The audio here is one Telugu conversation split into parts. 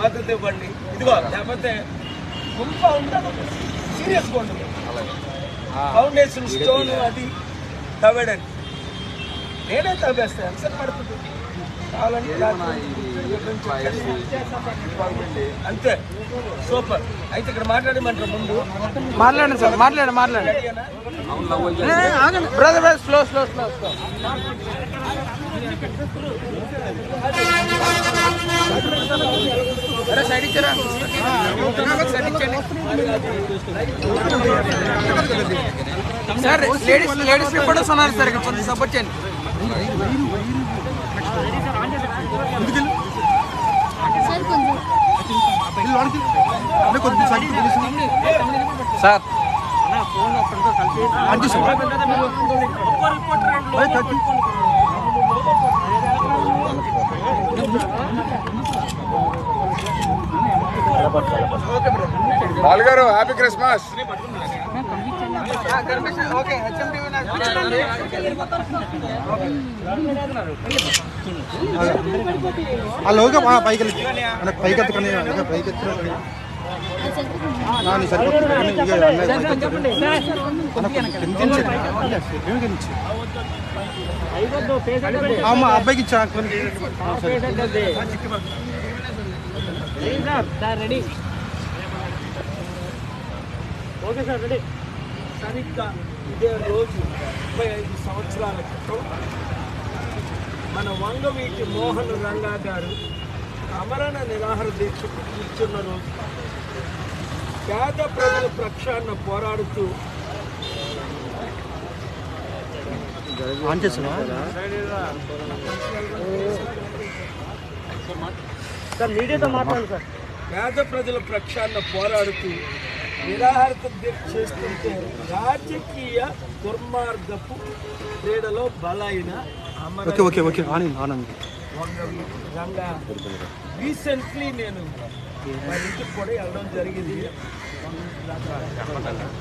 మద్దతు ఇవ్వండి. ఇదిగో లేకపోతే గుంప ఉండదు. సీరియస్గా ఉండదు ఫౌండేషన్ స్టోన్ అది తవ్వేడండి నేనే తవ్వేస్తాను ఎంత పడుతుంది? అంతే. సూపర్. అయితే ఇక్కడ మాట్లాడమంటారు ముందు? మాట్లాడండి సార్ మాట్లాడండి మాట్లాడండి. Brother brother slow slow slow side ఇచ్చారా సైడ్ ఇచ్చండి సార్ లేడీస్ లేడీస్ రిపోర్టర్స్ ఉన్నారు సార్. ఇక్కడ కొంచెం సపోర్ట్ చేయండి సార్ కొంచెం సార్ బాలు గారు హ్యాపీ క్రిస్మస్ ఓకే హెచ్ఎండి ఆ లోగా మా పైకి పైకి ఎత్తుకొని అంటే పైకి ఎత్తుకొని నీ సరిపోతుంది కానీ ఇక అన్నయ్య పైకి ఎత్తుకొని. అన్న, కిందించి. ఏమి కిందించి? ఆ, మా అబ్బాయికి ఇచ్చా కొన్ని. ఆ, సరే. సరిగ్గా ఇదే రోజు ముప్పై ఐదు సంవత్సరాల క్రితం మన వంగవీటి మోహన్ రంగా గారు అమరణ నిరాహార దీక్ష కూర్చున్న రోజు పేద ప్రజల ప్రక్షాళన పోరాడుతూ? పేద ప్రజల ప్రక్షాళన పోరాడుతూ నిరాహారత దీక్ష చేస్తుంటే రాజకీయ దుర్మార్గపు క్రీడలో బలైన okay okay okay. Anand recently నేను మా ఇంటికి కూడా వెళ్ళడం జరిగింది.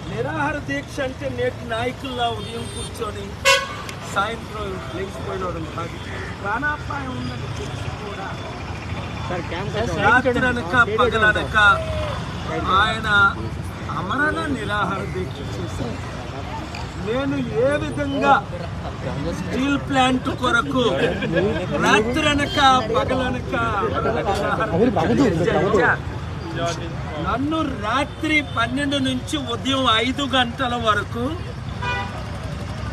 నిరాహార దీక్ష అంటే నేటి నాయకుల్లా ఉదయం కూర్చొని సాయంత్రం లేచిపోయినవడం కాదు. ప్రాణాపాయం ఉందని తెలిసి కూడా రాత్రి అనక పగలనక ఆయన అమరణ నిరాహార దీక్ష చేశారు నేను ఏ విధంగా స్టీల్ ప్లాంట్ కొరకు రాత్రనక పగలనక నన్ను రాత్రి పన్నెండు నుంచి ఉదయం ఐదు గంటల వరకు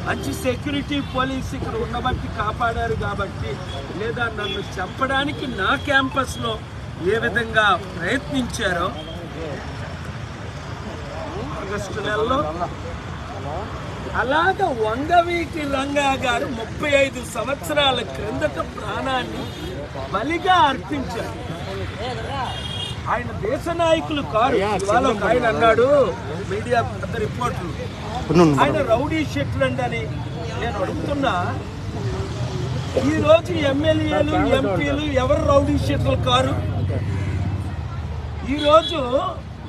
మంచి సెక్యూరిటీ పోలీస్ ఇక్కడ ఉండబట్టి కాపాడారు కాబట్టి లేదా నన్ను చంపడానికి నా క్యాంపస్లో ఏ విధంగా ప్రయత్నించారో ఆగస్టు నెలలో అలాగ వంగవీటి రంగా గారు ముప్పై ఐదు సంవత్సరాల క్రిందట ప్రాణాన్ని బలిగా అర్పించారు. ఆయన దేశ నాయకులు కారు. ఇవాళ ఒక ఆయన అన్నాడు మీడియా పెద్ద రిపోర్ట్లు. ఆయన రౌడీ షెట్లండ్ అని నేను అడుగుతున్నా. ఈ రోజు ఎమ్మెల్యేలు ఎంపీలు ఎవరు రౌడీ షెట్లు కారు? ఈరోజు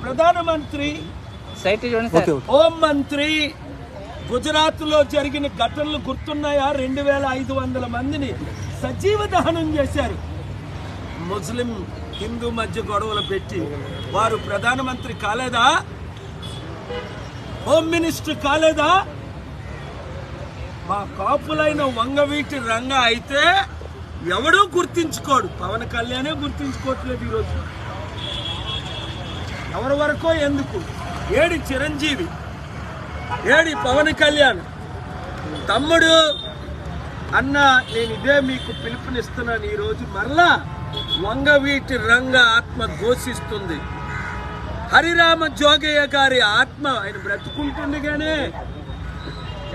ప్రధానమంత్రి సైట్ చూడండి హోం మంత్రి గుజరాత్లో జరిగిన ఘటనలు గుర్తున్నాయా? రెండు వేల ఐదు వందల మందిని సజీవ దహనం చేశారు. ముస్లిం హిందూ మధ్య గొడవలు పెట్టి వారు ప్రధానమంత్రి కాలేదా? హోమ్ మినిస్టర్ కాలేదా? మా కాపులైన వంగవీటి రంగ అయితే ఎవడూ గుర్తించుకోడు. పవన్ కళ్యాణే గుర్తించుకోవట్లేదు ఈరోజు. ఎవరి వరకో ఎందుకు? ఏడి చిరంజీవి ఏడి పవన్ కళ్యాణ్. తమ్ముడు అన్న నేను ఇదే మీకు పిలుపునిస్తున్నాను. ఈరోజు మరలా వంగవీటి రంగ ఆత్మ ఘోషిస్తుంది. హరిరామ జోగయ్య గారి ఆత్మ ఆయన బ్రతుకుంటుండగానే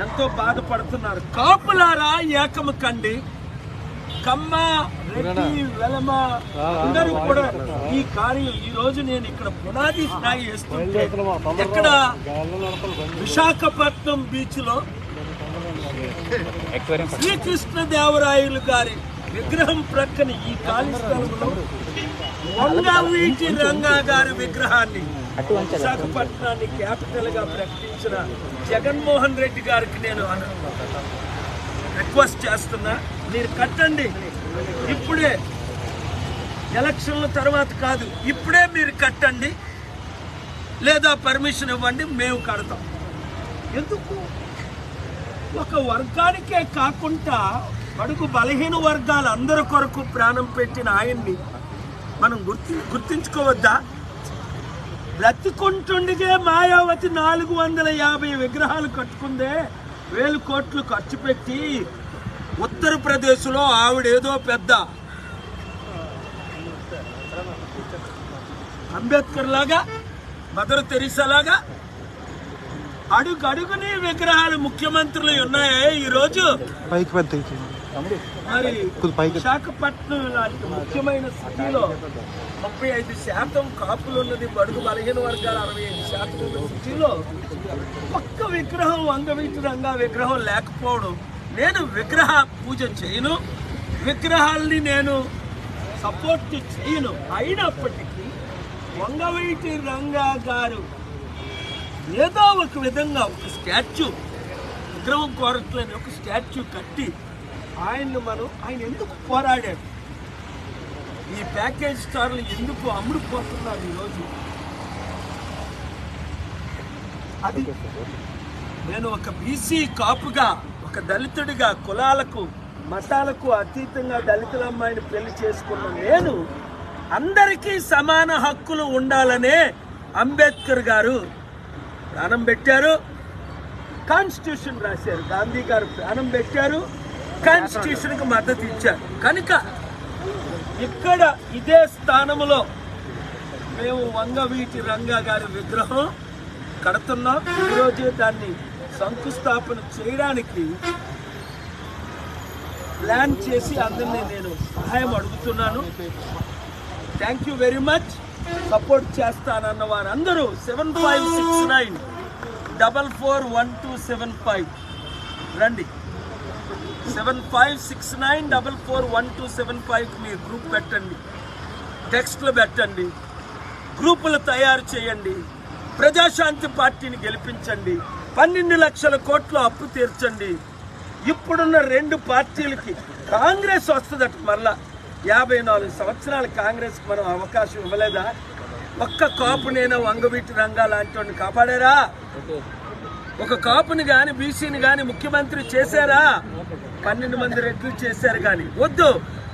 ఎంతో బాధపడుతున్నారు. కాపులారా ఏకము కండి. కమ్మ రెడ్డి వెలమ అందరూ కూడా ఈ కార్యం ఈ రోజు నేను ఇక్కడ పునాది స్థాయి వేస్తుంటే ఎక్కడ విశాఖపట్నం బీచ్లో శ్రీకృష్ణదేవరాయలు గారి విగ్రహం ప్రక్కన ఈ ఖాళీ స్థలంలో వంగవీటి రంగా గారి విగ్రహాన్ని విశాఖపట్నాన్ని క్యాపిటల్గా ప్రకటించిన జగన్మోహన్ రెడ్డి గారికి నేను రిక్వెస్ట్ చేస్తున్నా. మీరు కట్టండి. ఇప్పుడే ఎలక్షన్ల తర్వాత కాదు ఇప్పుడే మీరు కట్టండి. లేదా పర్మిషన్ ఇవ్వండి మేము కడతాం. ఎందుకు? ఒక వర్గానికే కాకుండా అడుగు బలహీన వర్గాలు అందరి కొరకు ప్రాణం పెట్టిన ఆయన్ని మనం గుర్తి గుర్తించుకోవద్దా? బ్రతికుంటుండిగే మాయావతి నాలుగు వందల యాభై విగ్రహాలు కట్టుకుందే వేలు కోట్లు ఖర్చు పెట్టి ఉత్తరప్రదేశ్లో ఆవిడేదో పెద్ద అంబేద్కర్ లాగా మదర్ తెరీసా లాగా అడుగు అడుగుని విగ్రహాలు ముఖ్యమంత్రులు ఉన్నాయే ఈరోజు. మరి విశాఖపట్నం లాంటి ముఖ్యమైన సిటీలో ముప్పై ఐదు శాతం కాపులు ఉన్నది బడుగు బలహీన వర్గాలు అరవై ఐదు శాతం ఉన్న సిటీలో ఒక్క విగ్రహం వంగవీటి రంగా విగ్రహం లేకపోవడం నేను విగ్రహ పూజ చేయను. విగ్రహాల్ని నేను సపోర్ట్ చేయను. అయినప్పటికీ వంగవీటి రంగా గారు ఏదో ఒక విధంగా ఒక స్టాచ్యూ విగ్రహం కోరట్లేని ఒక స్టాచ్యూ కట్టి ఆయన్ను మనం ఆయన ఎందుకు పోరాడాడు? ఈ ప్యాకేజ్ స్టార్లు ఎందుకు అమ్ముడుపోతున్నారు ఈరోజు? అది నేను ఒక బీసీ కాపుగా ఒక దళితుడిగా కులాలకు మతాలకు అతీతంగా దళితుల అమ్మాయిని పెళ్ళి చేసుకున్న నేను అందరికీ సమాన హక్కులు ఉండాలనే అంబేద్కర్ గారు ప్రాణం పెట్టారు కాన్స్టిట్యూషన్ రాశారు. గాంధీ గారు ప్రాణం పెట్టారు కాన్స్టిట్యూషన్కి మద్దతు ఇచ్చారు. కనుక ఇక్కడ ఇదే స్థానంలో మేము వంగవీటి రంగా గారి విగ్రహం కడుతున్నాం. ఈరోజే దాన్ని శంకుస్థాపన చేయడానికి ప్లాన్ చేసి అందరినీ నేను సహాయం అడుగుతున్నాను. Thank you very much support చేస్తానన్న వారందరూ seven five six nine double four one two seven five రండి. Seven five six nine double four one two seven five మీ గ్రూప్ పెట్టండి. టెక్స్ట్లు పెట్టండి. గ్రూపులు తయారు చేయండి. ప్రజాశాంతి పార్టీని గెలిపించండి. పన్నెండు లక్షల కోట్ల అప్పు తీర్చండి. ఇప్పుడున్న రెండు పార్టీలకి కాంగ్రెస్ వస్తుందట మళ్ళా యాభై నాలుగు సంవత్సరాల కాంగ్రెస్కి మనం అవకాశం ఇవ్వలేదా? ఒక్క కాపునైనా వంగవీటి రంగా లాంటి వాడిని కాపాడారా? ఒక కాపుని గాని బీసీని గాని ముఖ్యమంత్రి చేశారా? పన్నెండు మంది రెడ్లు చేశారు కానీ వద్దు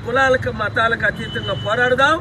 కులాలకు మతాలకు అతీతంగా పోరాడదాం.